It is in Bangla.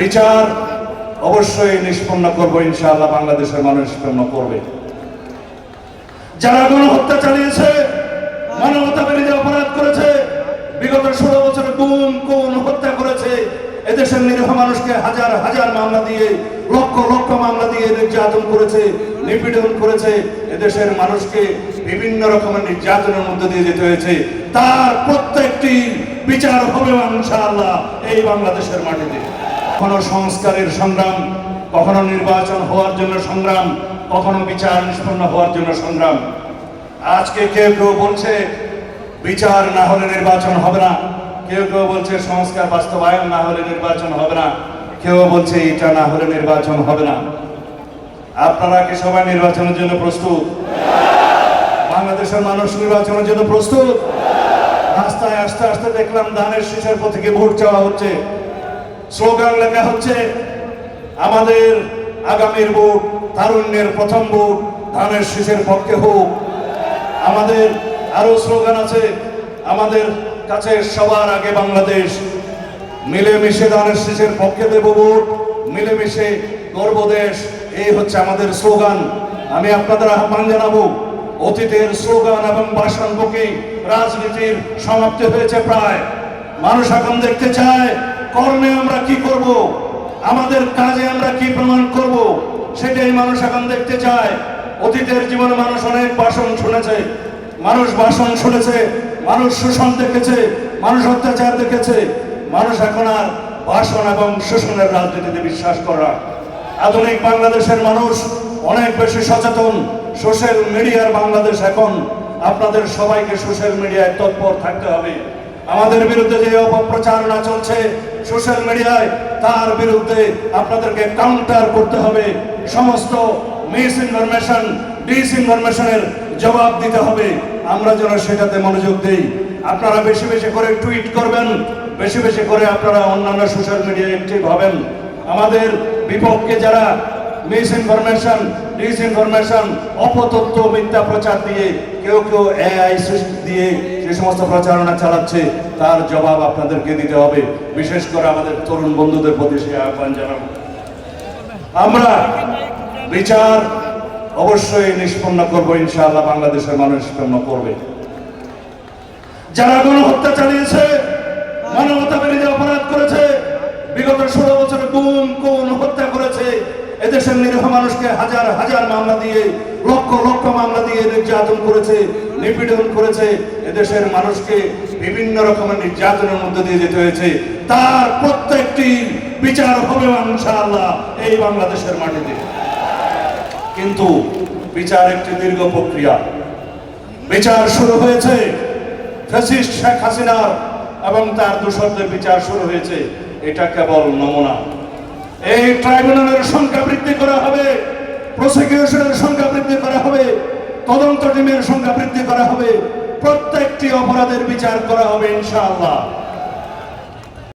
বিচার অবশ্যই নিষ্পন্ন করব, ইনশাআল্লাহ বাংলাদেশের মানুষ নিষ্পন্ন করবে। যারা গণহত্যা চালিয়েছে মানবতা বিরোধী অপরাধ করেছে, বিগত ষোলো বছরে গুম কোন হত্যা করেছে, এদেশের নিরীহ মানুষকে হাজার হাজার মামলা দিয়ে, লক্ষ লক্ষ মামলা দিয়ে নির্যাতন করেছে, নিপীড়ন করেছে, এদেশের মানুষকে বিভিন্ন রকমের নির্যাতনের মধ্যে দিয়ে যেতে হয়েছে। তার প্রত্যেকটি বিচার হবে ইনশাআল্লাহ এই বাংলাদেশের মাটিতে। কখনো সংস্কারের সংগ্রাম, কখনো নির্বাচন হওয়ার জন্য সংগ্রাম, কখনো বিচার নিষ্পন্ন হওয়ার জন্য সংগ্রাম। আজকে কেউ কেউ বলছে, বিচার না হলে নির্বাচন হবে না। কেউ কেউ বলছে, সংস্কার বাস্তবায়ন না হলে নির্বাচন হবে না। কেউ বলছে, এটা না হলে নির্বাচন হবে না। আপনারা কি সবাই নির্বাচনের জন্য প্রস্তুত? বাংলাদেশের মানুষ নির্বাচনের জন্য প্রস্তুত? রাস্তায় আস্তে আস্তে দেখলাম, ধানের শীষের প্রতীকে ভোট চাওয়া হচ্ছে? স্লোগান লেখা হচ্ছে, আমাদের আগামীর ভোট, তারুণ্যের প্রথম ভোট, ধানের শীষের পক্ষে হোক। আমাদের আরও স্লোগান আছে, আমাদের কাছে সবার আগে বাংলাদেশ। মিলেমিশে ধানের শীষের পক্ষে দেব ভোট, মিলেমিশে গর্বদেশ এই হচ্ছে আমাদের স্লোগান। আমি আপনাদের আহ্বান জানাব, অতীতের স্লোগান এবং ভাষণ রাজনীতির সমাপ্তি হয়েছে প্রায়। মানুষ এখন দেখতে চায় কর্মে আমরা কি করব? আমাদের কাজে আমরা কি প্রমাণ করব? সেটাই মানুষ এখন দেখতে চায়। অতীতের জীবনে মানুষ অনেক ভাষণ শুনেছে। মানুষ ভাষণ শুনেছে, মানুষ শোষণ দেখেছে, মানুষ অত্যাচার দেখেছে। মানুষ এখন আর ভাষণ এবং শোষণের রাজনীতিতে বিশ্বাস করা আধুনিক বাংলাদেশের মানুষ অনেক বেশি সচেতন। সোশ্যাল মিডিয়ার বাংলাদেশ এখন আপনাদের সবাইকে সোশ্যাল মিডিয়ায় তৎপর থাকতে হবে। আমাদের বিরুদ্ধে যে অপপ্রচারণা চলছে সোশ্যাল মিডিয়ায়, তার বিরুদ্ধে আপনাদেরকে কাউন্টার করতে হবে। সমস্ত মিস ইনফরমেশন ডিস ইনফরমেশনের জবাব দিতে হবে। আমরা যেন সেটাতে মনোযোগ দেই। আপনারা বেশি বেশি করে টুইট করবেন, বেশি বেশি করে আপনারা অন্যান্য সোশ্যাল মিডিয়ায় অ্যাক্টিভ হবেন। আমাদের বিপক্ষে যারা মিস মিথ্যা প্রচার দিয়ে কেউ কেউ এআই সৃষ্টি দিয়ে যে সমস্ত প্রচারণা চালাচ্ছে, তার জবাব আপনাদেরকে দিতে হবে। বিশেষ করে আমাদের তরুণ বন্ধুদের প্রতি সে আহ্বান জানাব। আমরা বিচার অবশ্যই নিষ্পন্ন করব, ইনশাআল্লাহ বাংলাদেশের মানুষ নিষ্পন্ন করবে। যারা গণহত্যা চালিয়েছে মানবতা বিরোধী অপরাধ করেছে, বিগত ষোলো বছরে গুম কোন হত্যা করেছে এদেশের নিরীহ মানুষকে হাজার হাজার মামলা দিয়ে, লক্ষ লক্ষ মামলা দিয়ে নির্যাতন করেছে, নিপীড়ন করেছে। এদেশের মানুষকে বিভিন্ন রকমের নির্যাতনের মধ্যে দিয়ে যেতে হয়েছে। তার প্রত্যেকটি বিচার হবে ইনশাআল্লাহ এই বাংলাদেশের মাটিতে। কিন্তু বিচার একটি দীর্ঘ প্রক্রিয়া। বিচার শুরু হয়েছে শেখ হাসিনার এবং তার দূষরদের বিচার শুরু হয়েছে। এটা কেবল নমুনা। এই ট্রাইব্যুনালের সংখ্যা বৃদ্ধি করা হবে। প্রসিকিউশনের সংখ্যা বৃদ্ধি করা হবে, তদন্ত টিমের সংখ্যা বৃদ্ধি করা হবে, প্রত্যেকটি অপরাধের বিচার করা হবে, ইনশাআল্লাহ।